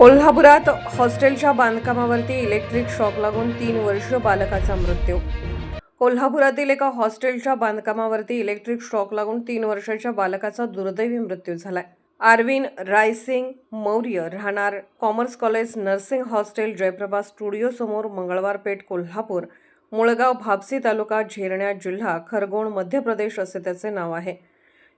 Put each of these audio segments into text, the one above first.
कोल्हापुरात हॉस्टेलच्या बांधकामावरती electric shock लागून तीन वर्ष बालकाचा मृत्यू. कोल्हापुरातील एका हॉस्टेलच्या बांधकामावरती इलेक्ट्रिक शॉक लागून तीन वर्षाच्या बालकाचा दुर्दैवी मृत्यू झालाय. आरविन रायसिंग मौर्य राहणार commerce college nursing hostel Jayaprabha studio समोर मंगळवार पेठ कोल्हापूर मुळगाव भापसी तालुका झेरण्या जिल्हा खरगोण मध्य प्रदेश असे त्याचे नाव आहे.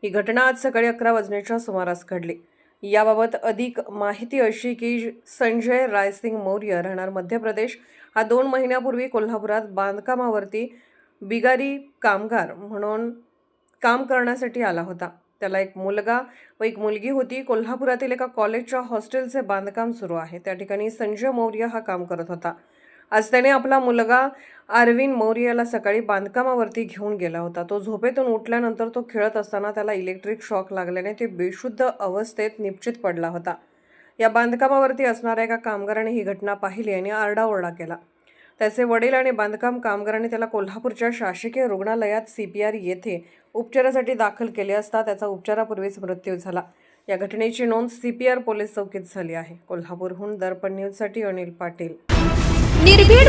ही घटना आज सकाळी अकरा वाजण्याच्या सुमारास घडली. याबाबत अधिक माहिती अशी की संजय रायसिंग मौर्य राहणार मध्य प्रदेश. हा दोन महिन्यापूर्वी कोल्हापुरात बांधकामावरती बिगारी कामगार म्हणून काम करण्यासाठी आला होता. त्याला एक मुलगा व एक मुलगी होती. कोल्हापुरातील एका कॉलेजच्या हॉस्टेलचे बांधकाम सुरू आहे. त्या ठिकाणी संजय मौर्य हा काम करत होता. आज त्याने आपला मुलगा अरविंद मौर्य याला सकाळी बांधकामावरती घेऊन गेला होता. तो झोपेतून उठल्यानंतर तो खेळत असताना त्याला इलेक्ट्रिक शॉक लागल्याने ते बेशुद्ध अवस्थेत निश्चित पडला होता. या बांधकामावरती असणाऱ्या एका कामगाराने ही घटना पाहिली आणि आरडाओरडा केला. त्याचे वडील आणि बांधकाम कामगाराने त्याला कोल्हापूरच्या शासकीय रुग्णालयात सी पी आर येथे उपचारासाठी दाखल केले असता त्याचा उपचारापूर्वीच मृत्यू झाला. या घटनेची नोंद सी पी आर पोलीस चौकीत झाली आहे. कोल्हापूरहून दर्पण न्यूजसाठी अनिल पाटील. निर्भीड